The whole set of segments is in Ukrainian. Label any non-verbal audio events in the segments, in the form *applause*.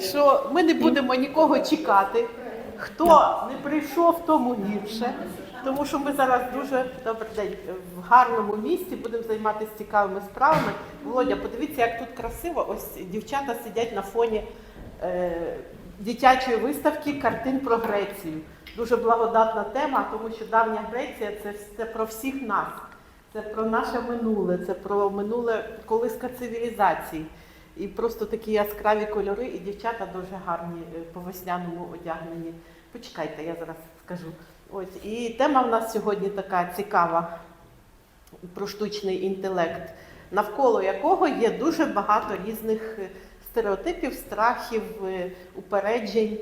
що ми не будемо нікого чекати. Хто не прийшов, тому гірше. Тому що ми зараз дуже добрий день в гарному місці будемо займатися цікавими справами. Володя, подивіться, як тут красиво. Ось дівчата сидять на фоні е, дитячої виставки картин про Грецію. Дуже благодатна тема, тому що давня Греція це, це про всіх нас. Це про наше минуле, це про минуле колиска цивілізації. І просто такі яскраві кольори, і дівчата дуже гарні е, по весняному одягнені. Почекайте, я зараз скажу. Ось і тема в нас сьогодні така цікава про штучний інтелект, навколо якого є дуже багато різних е, стереотипів, страхів, е, упереджень.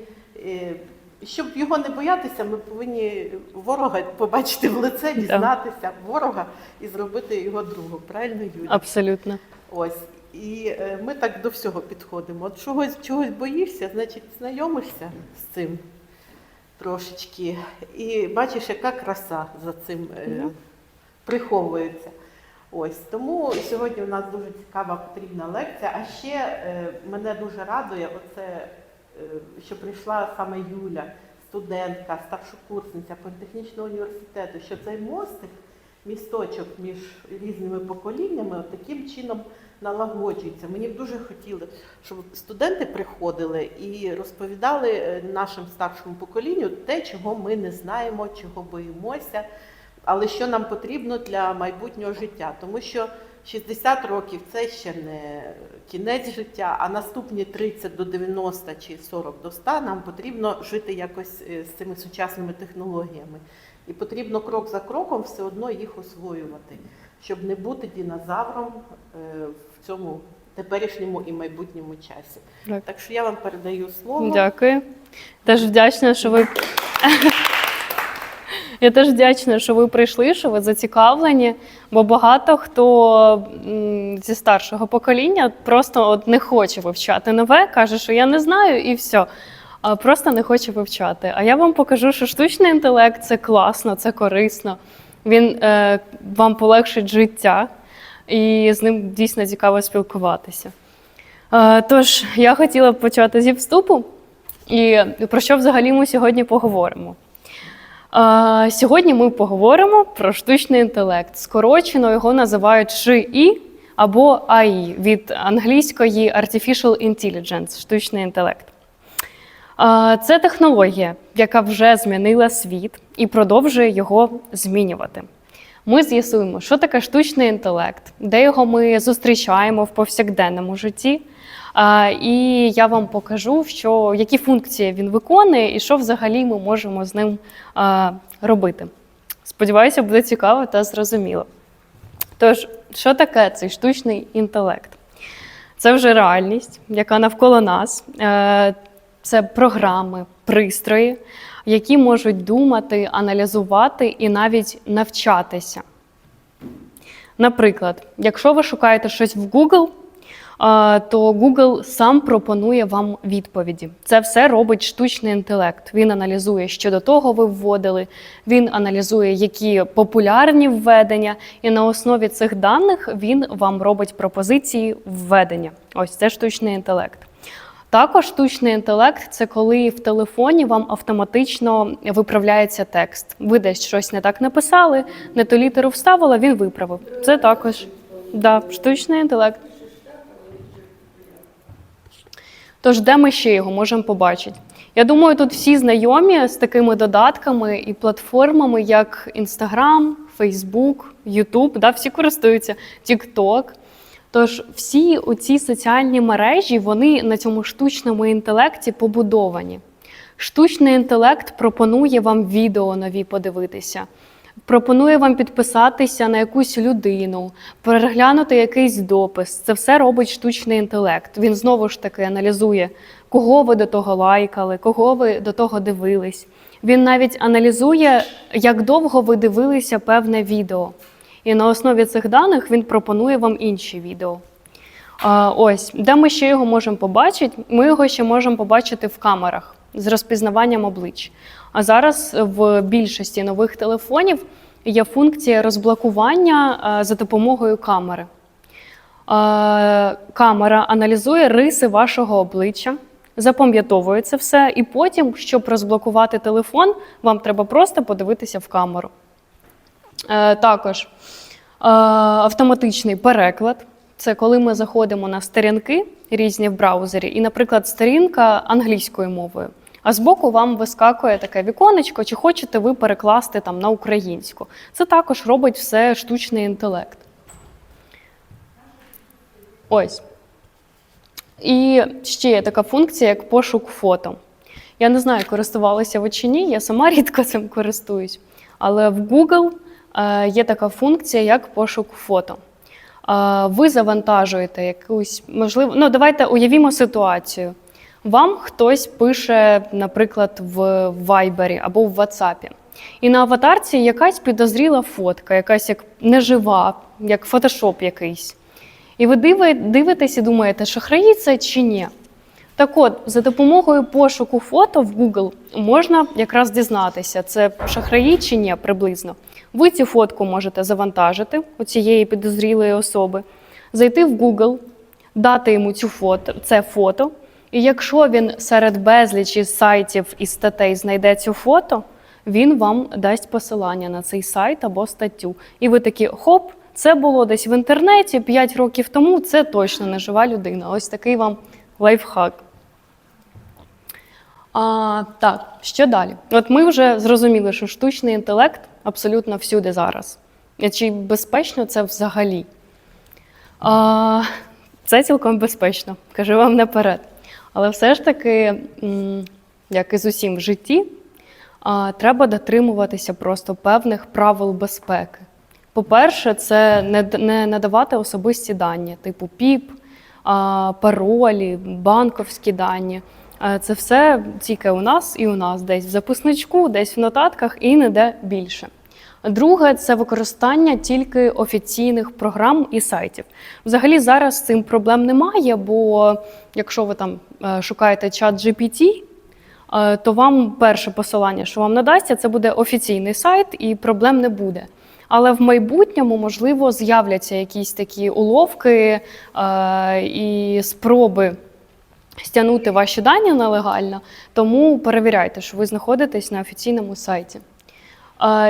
Щоб його не боятися, ми повинні ворога побачити в лице, дізнатися ворога і зробити його другом. Правильно, Юля? Абсолютно. Ось. І е, ми так до всього підходимо. От чогось, чогось боїшся, значить знайомишся з цим трошечки. І бачиш, яка краса за цим е, приховується. Ось тому сьогодні у нас дуже цікава потрібна лекція. А ще е, мене дуже радує оце, е, що прийшла саме Юля, студентка, старшокурсниця політехнічного університету, що цей мостик, місточок між різними поколіннями, от таким чином налагоджується. Мені б дуже хотіли, щоб студенти приходили і розповідали е, нашим старшому поколінню те, чого ми не знаємо, чого боїмося, але що нам потрібно для майбутнього життя. Тому що 60 років це ще не кінець життя, а наступні 30 до 90 чи 40 до 100 нам потрібно жити якось е, з цими сучасними технологіями. І потрібно крок за кроком все одно їх освоювати, щоб не бути динозавром е, в цьому теперішньому і майбутньому часі. Так. Так що я вам передаю слово. Дякую. Теж вдячна, що ви. Я теж вдячна, що ви прийшли, що ви зацікавлені, бо багато хто зі старшого покоління просто от не хоче вивчати нове, каже, що я не знаю, і все. А просто не хоче вивчати. А я вам покажу, що штучний інтелект це класно, це корисно. Він е, вам полегшить життя, і з ним дійсно цікаво спілкуватися. Е, Тож, я хотіла почати зі вступу. І про що взагалі ми сьогодні поговоримо? Е, Сьогодні ми поговоримо про штучний інтелект. Скорочено його називають ШИ або АІ від англійської Artificial Intelligence, штучний інтелект. Е, Це технологія, яка вже змінила світ і продовжує його змінювати. Ми з'ясуємо, що таке штучний інтелект, де його ми зустрічаємо в повсякденному житті. І я вам покажу, що, які функції він виконує і що взагалі ми можемо з ним робити. Сподіваюся, буде цікаво та зрозуміло. Тож, що таке цей штучний інтелект? Це вже реальність, яка навколо нас. Е, Це програми, пристрої, які можуть думати, аналізувати і навіть навчатися. Наприклад, якщо ви шукаєте щось в Google, то Google сам пропонує вам відповіді. Це все робить штучний інтелект. Він аналізує, що до того ви вводили, він аналізує, які популярні введення, і на основі цих даних він вам робить пропозиції введення. Ось це штучний інтелект. Також штучний інтелект це коли в телефоні вам автоматично виправляється текст. Ви десь щось не так написали, не ту літеру вставили, він виправив. Це також да, штучний інтелект. Тож, де ми ще його можемо побачити? Я думаю, тут всі знайомі з такими додатками і платформами, як Instagram, Facebook, YouTube, да, всі користуються, TikTok. Тож всі оці соціальні мережі вони на цьому штучному інтелекті побудовані. Штучний інтелект пропонує вам відео нові подивитися, пропонує вам підписатися на якусь людину, переглянути якийсь допис. Це все робить штучний інтелект. Він знову ж таки аналізує, кого ви до того лайкали, кого ви до того дивились. Він навіть аналізує, як довго ви дивилися певне відео. І на основі цих даних він пропонує вам інші відео. Ось, де ми ще його можемо побачити? Ми його ще можемо побачити в камерах з розпізнаванням облич. А зараз в більшості нових телефонів є функція розблокування за допомогою камери. Камера аналізує риси вашого обличчя, запам'ятовує це все, і потім, щоб розблокувати телефон, вам треба просто подивитися в камеру. Е, також е, автоматичний переклад. Це коли ми заходимо на сторінки різні в браузері, і, наприклад, сторінка англійською мовою. А збоку вам вискакує таке віконечко, чи хочете ви перекласти там на українську. Це також робить все штучний інтелект. Ось. І ще є така функція, як пошук фото. Я не знаю, користувалася ви чи ні, я сама *laughs* рідко цим користуюсь. Але в Google є така функція, як пошук фото. Е, Ви завантажуєте якусь, можливо, ну давайте уявімо ситуацію. Вам хтось пише, наприклад, в Viber або в WhatsApp. І на аватарці якась підозріла фотка, якась як нежива, як фотошоп якийсь. І ви диви- дивитесь і думаєте, шахраї це чи ні. Так от, за допомогою пошуку фото в Google можна якраз дізнатися, це шахраї чи ні приблизно. Ви цю фотку можете завантажити у цієї підозрілої особи, зайти в Google, дати йому цю фото, це фото. І якщо він серед безлічі сайтів і статей знайде цю фото, він вам дасть посилання на цей сайт або статтю. І ви такі хоп, це було десь в інтернеті 5 років тому, це точно не жива людина. Ось такий вам лайфхак. А, так, що далі? От ми вже зрозуміли, що штучний інтелект абсолютно всюди зараз. Чи безпечно це взагалі? А, це цілком безпечно, кажу вам наперед. Але все ж таки, як і з усім в житті, а, треба дотримуватися просто певних правил безпеки. По-перше, це не, надавати особисті дані, типу ПІП, паролі, банковські дані. Е, Це все тільки у нас і у нас, десь в записничку, десь в нотатках і ніде більше. Друге це використання тільки офіційних програм і сайтів. Взагалі зараз цим проблем немає, бо якщо ви там е, шукаєте чат GPT, е, то вам перше посилання, що вам надасться, це буде офіційний сайт, і проблем не буде. Але в майбутньому, можливо, з'являться якісь такі уловки і спроби стягнути ваші дані нелегально, тому перевіряйте, що ви знаходитесь на офіційному сайті.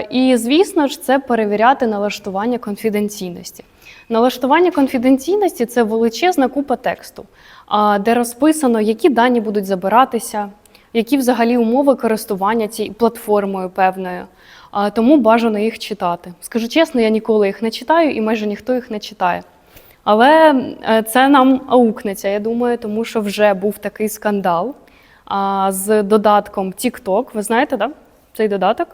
І, звісно ж, це перевіряти налаштування конфіденційності. Налаштування конфіденційності це величезна купа тексту, де розписано, які дані будуть забиратися, які взагалі умови користування цією платформою певною. Тому бажано їх читати. Скажу чесно, я ніколи їх не читаю і майже ніхто їх не читає. Але е, це нам аукнеться, я думаю, тому що вже був такий скандал з додатком TikTok. Ви знаєте, да? цей додаток?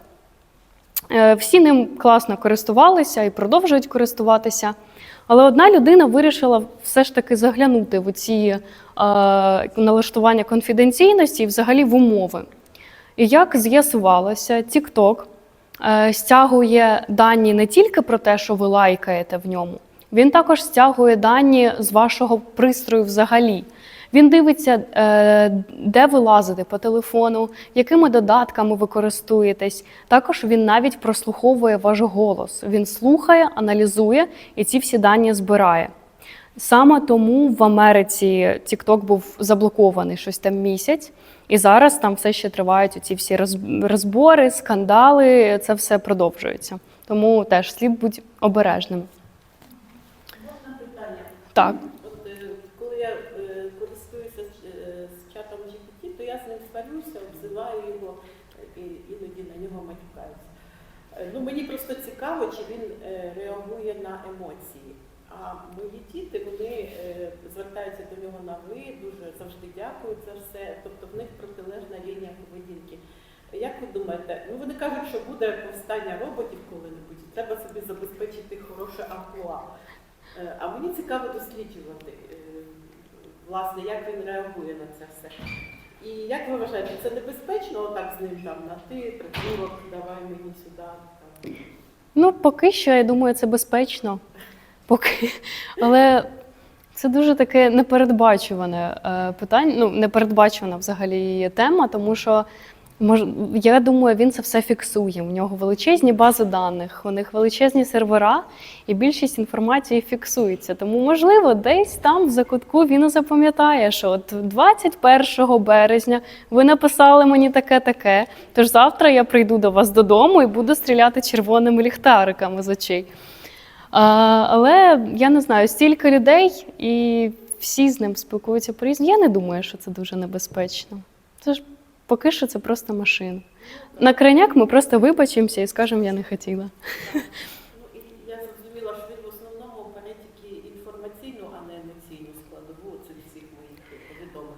Е, Всі ним класно користувалися і продовжують користуватися. Але одна людина вирішила все ж таки заглянути в ці е, налаштування конфіденційності і взагалі в умови. І як з'ясувалося, TikTok стягує дані не тільки про те, що ви лайкаєте в ньому, він також стягує дані з вашого пристрою взагалі. Він дивиться, е, де ви лазите по телефону, якими додатками ви користуєтесь. Також він навіть прослуховує ваш голос. Він слухає, аналізує і ці всі дані збирає. Саме тому в Америці TikTok був заблокований щось там місяць, і зараз там все ще тривають ці всі розбори, скандали. Це все продовжується. Тому теж слід бути обережним. Питання? Так. От е, коли я е, користуюся з, е, з чатом GPT, то я з ним сварюся, обзиваю його е, і іноді на нього матюкаюся. Е, Ну, мені просто цікаво, чи він е, реагує на емоції. А мої діти вони е, звертаються до нього на ви, дуже завжди дякують за все. Тобто в них протилежна лінія поведінки. Як ви думаєте, ну вони кажуть, що буде повстання роботів коли-небудь, і треба собі забезпечити хороше амплуа. Е, А мені цікаво досліджувати, е, власне, як він реагує на це все. І як ви вважаєте, це небезпечно отак з ним там на ти, притулок, давай мені сюди. Там. Ну, поки що, я думаю, це безпечно. Поки. Але це дуже таке непередбачуване е, питання, ну, непередбачувана взагалі тема, тому що Я думаю, він це все фіксує. У нього величезні бази даних, у них величезні сервера, і більшість інформації фіксується. Тому, можливо, десь там в закутку він і запам'ятає, що от 21 березня ви написали мені таке-таке. Тож завтра я прийду до вас додому і буду стріляти червоними ліхтариками з очей. А, але я не знаю, стільки людей, і всі з ним спілкуються по різному. Я не думаю, що це дуже небезпечно. Це ж поки що це просто машина. На крайняк ми просто вибачимося і скажемо, я не хотіла. Ну, і я зрозуміла, що він в основному бере тільки інформаційну, а не емоційну складову цих всіх моїх повідомлень.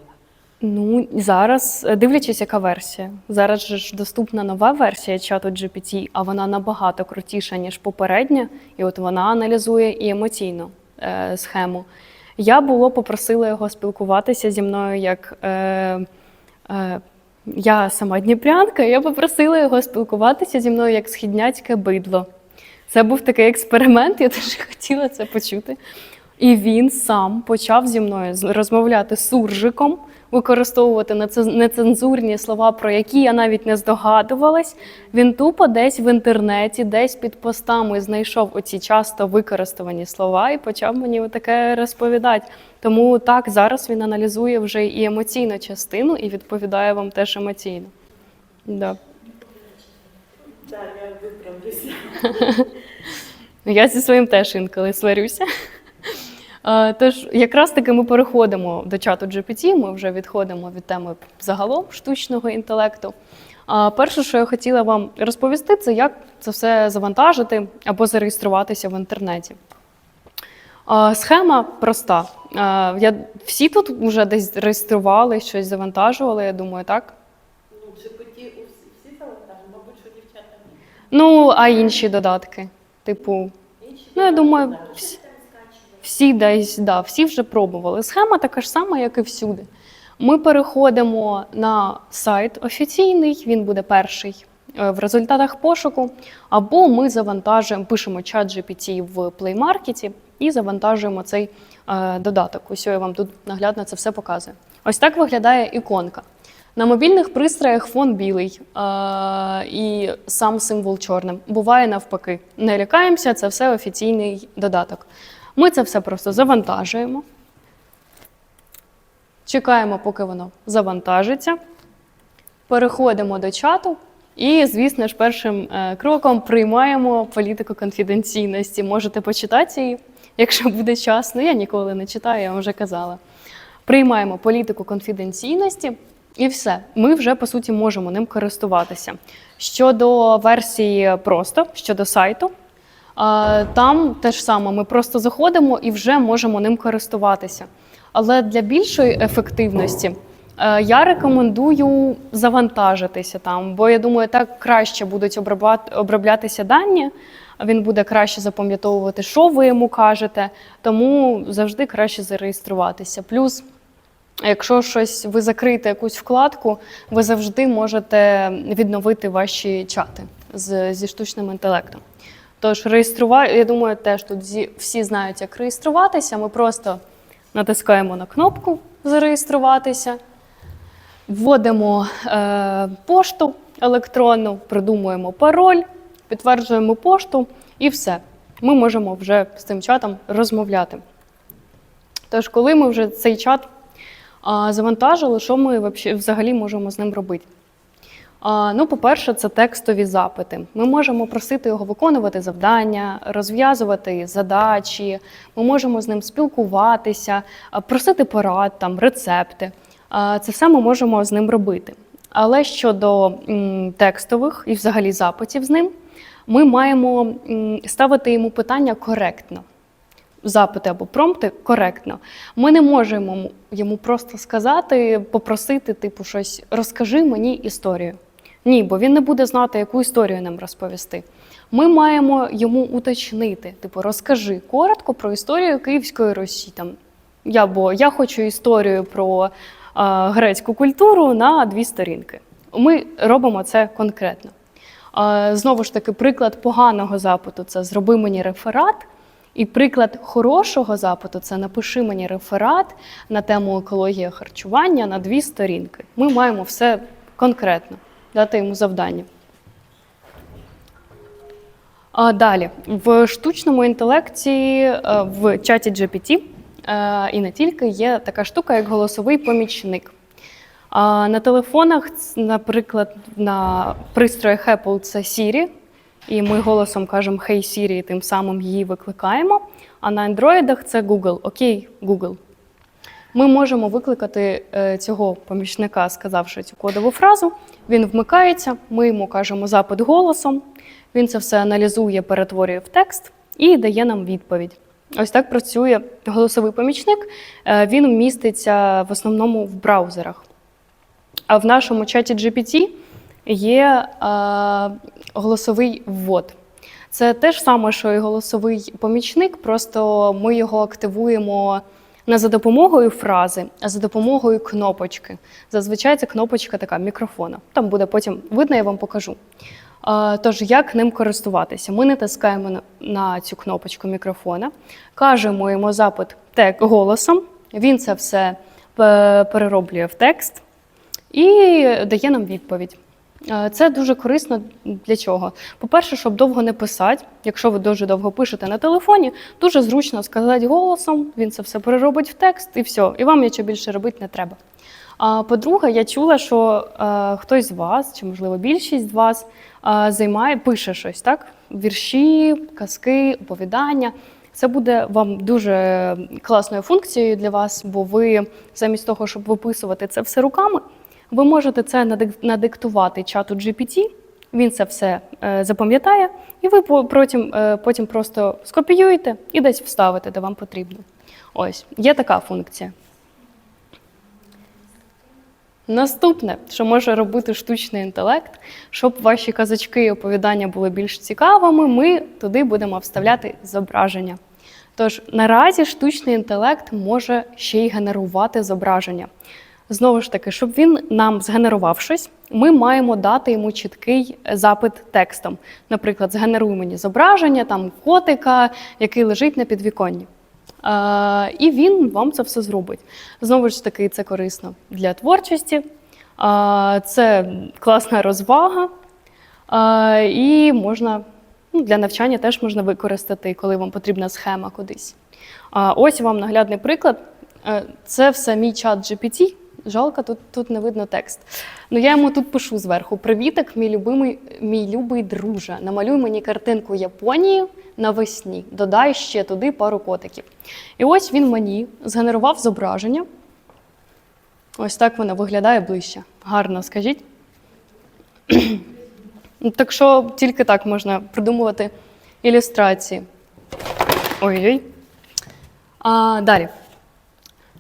Ну зараз е, дивлячись, яка версія. Зараз же ж доступна нова версія чату GPT, а вона набагато крутіша, ніж попередня, і от вона аналізує і емоційну е, схему. Я було попросила його спілкуватися зі мною як. Е, е, я сама дніпрянка, я попросила його спілкуватися зі мною як східняцьке бидло. Це був такий експеримент, я дуже хотіла це почути. І він сам почав зі мною розмовляти суржиком, використовувати нецензурні слова, про які я навіть не здогадувалась. Він тупо десь в інтернеті, десь під постами знайшов оці часто використані слова і почав мені таке розповідати. Тому так, зараз він аналізує вже і емоційну частину і відповідає вам теж емоційно. Да. Так, я виправлюся. *laughs* Я зі своїм теж інколи сварюся. Тож, якраз таки ми переходимо до чату GPT, ми вже відходимо від теми загалом штучного інтелекту. Перше, що я хотіла вам розповісти, це як це все завантажити або зареєструватися в інтернеті. Схема проста. Я, всі тут вже десь реєстрували, щось завантажували, я думаю, так? Ну, GPT всі, завантажені, мабуть, що дівчата ні. Ну, а інші додатки. Типу, ну я думаю, всі, всі десь, да, всі вже пробували. Схема така ж сама, як і всюди. Ми переходимо на сайт офіційний, він буде перший е, в результатах пошуку, або ми завантажуємо, пишемо чат GPT в Play Market і завантажуємо цей е, додаток. Ось я вам тут наглядно це все показую. Ось так виглядає іконка. На мобільних пристроях фон білий е, і сам символ чорним. Буває навпаки. Не лякаємося, це все офіційний додаток. Ми це все просто завантажуємо. Чекаємо, поки воно завантажиться. Переходимо до чату. І, звісно ж, першим е, кроком приймаємо політику конфіденційності. Можете почитати її, якщо буде час. Ну, я ніколи не читаю, я вам вже казала. Приймаємо політику конфіденційності, і все. Ми вже по суті можемо ним користуватися. Щодо версії просто, щодо сайту, Там те ж саме, ми просто заходимо і вже можемо ним користуватися. Але для більшої ефективності е, я рекомендую завантажитися там, бо я думаю, так краще будуть обробляти- оброблятися дані. Він буде краще запам'ятовувати, що ви йому кажете, тому завжди краще зареєструватися. Плюс, якщо щось ви закриєте якусь вкладку, ви завжди можете відновити ваші чати з, зі штучним інтелектом. Тож реєструвати, я думаю, теж тут всі знають, як реєструватися. Ми просто натискаємо на кнопку зареєструватися, вводимо е, пошту електронну, придумуємо пароль, підтверджуємо пошту і все. Ми можемо вже з цим чатом розмовляти. Тож, коли ми вже цей чат завантажили, що ми взагалі можемо з ним робити? Ну, по-перше, це текстові запити. Ми можемо просити його виконувати завдання, розв'язувати задачі. Ми можемо з ним спілкуватися, просити порад, там, рецепти. Це все ми можемо з ним робити. Але щодо текстових і взагалі запитів з ним, ми маємо ставити йому питання коректно запити або промпти коректно. Ми не можемо йому просто сказати, попросити, типу, щось розкажи мені історію. Ні, бо він не буде знати, яку історію нам розповісти. Ми маємо йому уточнити, типу, розкажи коротко про історію Київської Русі. Там я бо я хочу історію про а, грецьку культуру на дві сторінки. Ми робимо це конкретно. А, Знову ж таки, приклад поганого запиту це зроби мені реферат. І приклад хорошого запиту це напиши мені реферат на тему екологія харчування на дві сторінки. Ми маємо все конкретно. Дати йому завдання. А далі, в штучному інтелекті, е, в чаті GPT е, і не тільки є така штука, як голосовий помічник. На телефонах, наприклад, на пристроях Apple це Siri, і ми голосом кажемо Hey Siri, і тим самим її викликаємо. А на Android це Google. Окей, Google. Ми можемо викликати е, цього помічника, сказавши цю кодову фразу. Він вмикається, ми йому кажемо запит голосом. Він це все аналізує, перетворює в текст і дає нам відповідь. Ось так працює голосовий помічник. Е, Він міститься в основному в браузерах. А в нашому чаті GPT є е, голосовий ввод. Це те ж саме, що і голосовий помічник, просто ми його активуємо не за допомогою фрази, а за допомогою кнопочки. Зазвичай це кнопочка така мікрофона. Там буде потім видно, я вам покажу. Е, Тож, як ним користуватися? Ми натискаємо на- цю кнопочку мікрофона, кажемо йому запит тек голосом. Він це все перероблює в текст і дає нам відповідь. Е, Це дуже корисно для чого? По-перше, щоб довго не писати. Якщо ви дуже довго пишете на телефоні, дуже зручно сказати голосом, він це все переробить в текст і все, і вам нічого більше робити не треба. А по-друге, я чула, що е, хтось з вас, чи можливо більшість з вас, е, займає, пише щось, так? Вірші, казки, оповідання. Це буде вам дуже класною функцією для вас, бо ви замість того, щоб виписувати це все руками, ви можете це надиктувати чату GPT, він це все е, запам'ятає, і ви потім, е, потім просто скопіюєте і десь вставите, де вам потрібно. Ось, є така функція. Наступне, що може робити штучний інтелект, щоб ваші казочки і оповідання були більш цікавими, ми туди будемо вставляти зображення. Тож наразі штучний інтелект може ще й генерувати зображення. Знову ж таки, щоб він нам згенерував щось, ми маємо дати йому чіткий запит текстом. Наприклад, згенеруй мені зображення там котика, який лежить на підвіконні. Е, і він вам це все зробить. Знову ж таки, це корисно для творчості, е, це класна розвага, е, і можна ну, для навчання теж можна використати, коли вам потрібна схема кудись. А ось вам наглядний приклад. Е, Це все мій чат GPT. Жалко, тут, тут не видно текст. Ну я йому тут пишу зверху: Привітик, мій любимий, мій любий друже. Намалюй мені картинку Японії навесні. Додай ще туди пару котиків. І ось він мені згенерував зображення. Ось так воно виглядає ближче. Гарно, скажіть. *clears throat* Ну, Так що тільки так можна придумувати ілюстрації. Ой-ой. А, далі.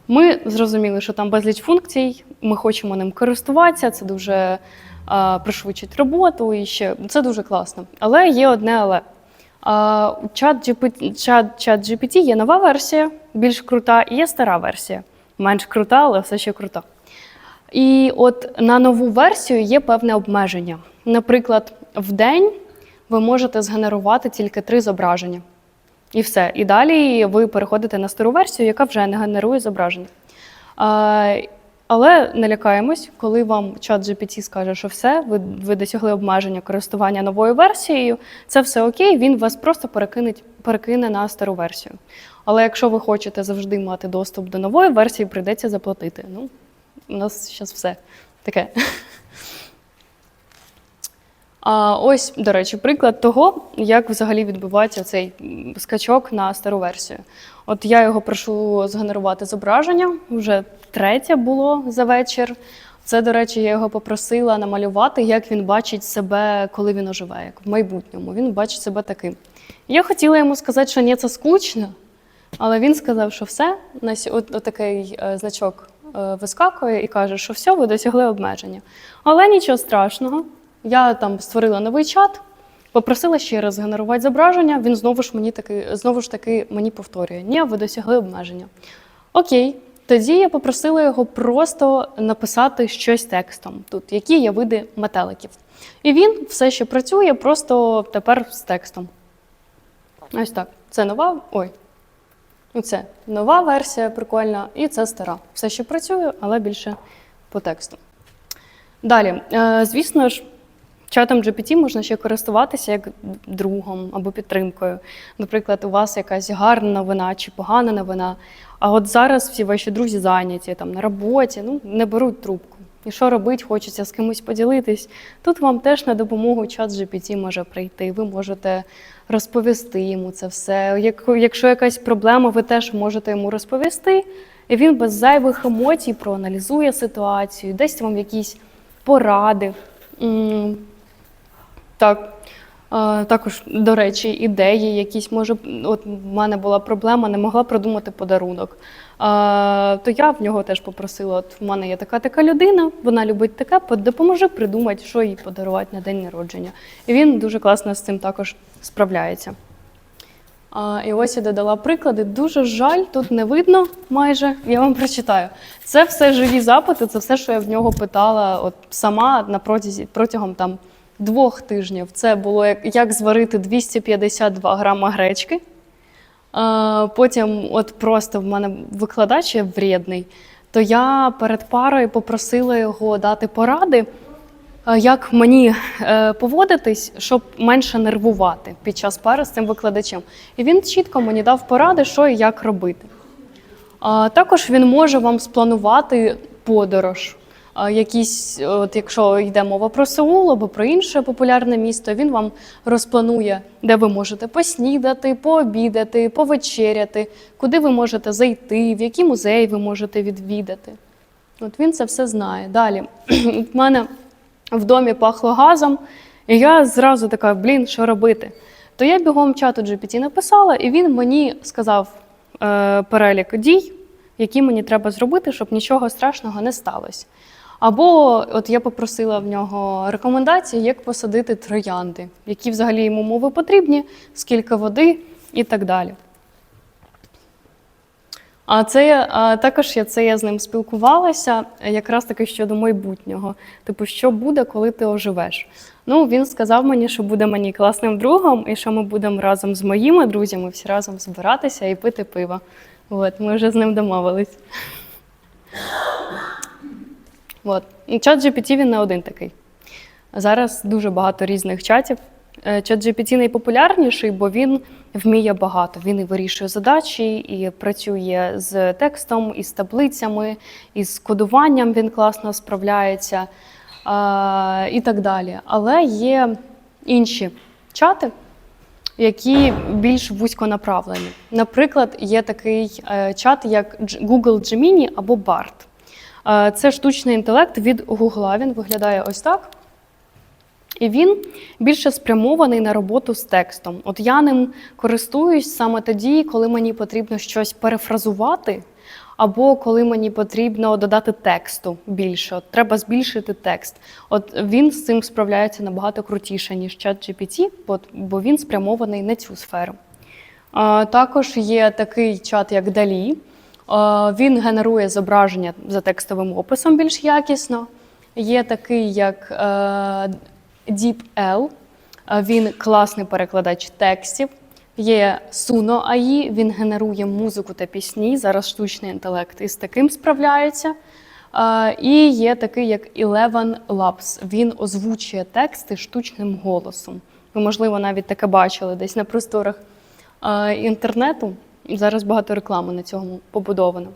Ми зрозуміли, що там безліч функцій, ми хочемо ним користуватися, це дуже а, пришвидшить роботу і ще це дуже класно. Але є одне але. А, у чат GPT є нова версія, більш крута, і є стара версія. Менш крута, але все ще крута. І от на нову версію є певне обмеження. Наприклад, в день ви можете згенерувати тільки три зображення. І все. І далі ви переходите на стару версію, яка вже не генерує зображення. А, але не лякаємось, коли вам чат GPT скаже, що все, ви, ви досягли обмеження користування новою версією, це все окей, він вас просто перекине, перекине на стару версію. Але якщо ви хочете завжди мати доступ до нової версії, прийдеться заплатити. Ну, у нас зараз все таке. А ось, до речі, приклад того, як взагалі відбувається цей скачок на стару версію. От я його прошу згенерувати зображення, вже третє було за вечір. Це, до речі, я його попросила намалювати, як він бачить себе, коли він оживе, як в майбутньому. Він бачить себе таким. Я хотіла йому сказати, що ні, це скучно, але він сказав, що все, от, от такий е, значок е, вискакує і каже, що все, ви досягли обмеження. Але нічого страшного. Я там створила новий чат, попросила ще раз згенерувати зображення. Він знову ж мені таки, знову ж таки мені повторює: Ні, ви досягли обмеження. Окей, тоді я попросила його просто написати щось текстом, тут, які є види метеликів. І він все ще працює, просто тепер з текстом. Ось так. Це нова. Ой. Це нова версія прикольна, і це стара. Все ще працює, але більше по тексту. Далі, е, звісно ж, Чатом GPT можна ще користуватися як другом або підтримкою. Наприклад, у вас якась гарна новина чи погана новина. А от зараз всі ваші друзі зайняті там на роботі, ну не беруть трубку. І що робить, хочеться з кимось поділитись. Тут вам теж на допомогу чат GPT може прийти. Ви можете розповісти йому це все. Якщо якась проблема, ви теж можете йому розповісти. І він без зайвих емоцій проаналізує ситуацію, дасть вам якісь поради. Так. Також, до речі, ідеї якісь може. От в мене була проблема, не могла придумати подарунок. То я в нього теж попросила: от в мене є така така людина, вона любить таке, по- допоможи придумати, що їй подарувати на день народження. І він дуже класно з цим також справляється. І ось я додала приклади. Дуже жаль, тут не видно майже. Я вам прочитаю. Це все живі запити, це все, що я в нього питала от сама на протязі протягом там двох тижнів. Це було як, як зварити 252 грама гречки. А, потім, от просто в мене викладач є вредний, то я перед парою попросила його дати поради, як мені е, поводитись, щоб менше нервувати під час пари з цим викладачем. І він чітко мені дав поради, що і як робити. А також він може вам спланувати подорож. Якісь, от якщо йде мова про Сеул або про інше популярне місто, він вам розпланує, де ви можете поснідати, пообідати, повечеряти, куди ви можете зайти, в які музеї ви можете відвідати. От він це все знає. Далі *clears throat* в мене в домі пахло газом, і я зразу така, блін, що робити? То я бігом чату GPT написала, і він мені сказав е, перелік дій, які мені треба зробити, щоб нічого страшного не сталося. Або от я попросила в нього рекомендації, як посадити троянди, які взагалі йому мови потрібні, скільки води і так далі. А це а також я це я з ним спілкувалася е, якраз таки щодо майбутнього. Типу, що буде, коли ти оживеш? Ну, він сказав мені, що буде мені класним другом, і що ми будемо разом з моїми друзями всі разом збиратися і пити пиво. От, ми вже з ним домовились. От. І Чат GPT він не один такий. Зараз дуже багато різних чатів. Е, Чат GPT найпопулярніший, бо він вміє багато. Він і вирішує задачі, і працює з текстом, і з таблицями, і з кодуванням він класно справляється і так далі. Але є інші чати, які більш вузьконаправлені. Наприклад, є такий е, чат, як Google Gemini або BART. Е, Це штучний інтелект від Google. Він виглядає ось так. І він більше спрямований на роботу з текстом. От я ним користуюсь саме тоді, коли мені потрібно щось перефразувати, або коли мені потрібно додати тексту більше. От треба збільшити текст. От він з цим справляється набагато крутіше, ніж ChatGPT, бо, бо він спрямований на цю сферу. Також є такий чат, як Далі. А, Він генерує зображення за текстовим описом більш якісно. Є такий, як е, DeepL. Він класний перекладач текстів. Є Suno AI, він генерує музику та пісні. Зараз штучний інтелект із таким справляється. І є такий, як Eleven Labs. Він озвучує тексти штучним голосом. Ви, можливо, навіть таке бачили десь на просторах інтернету. Зараз багато реклами на цьому побудовано.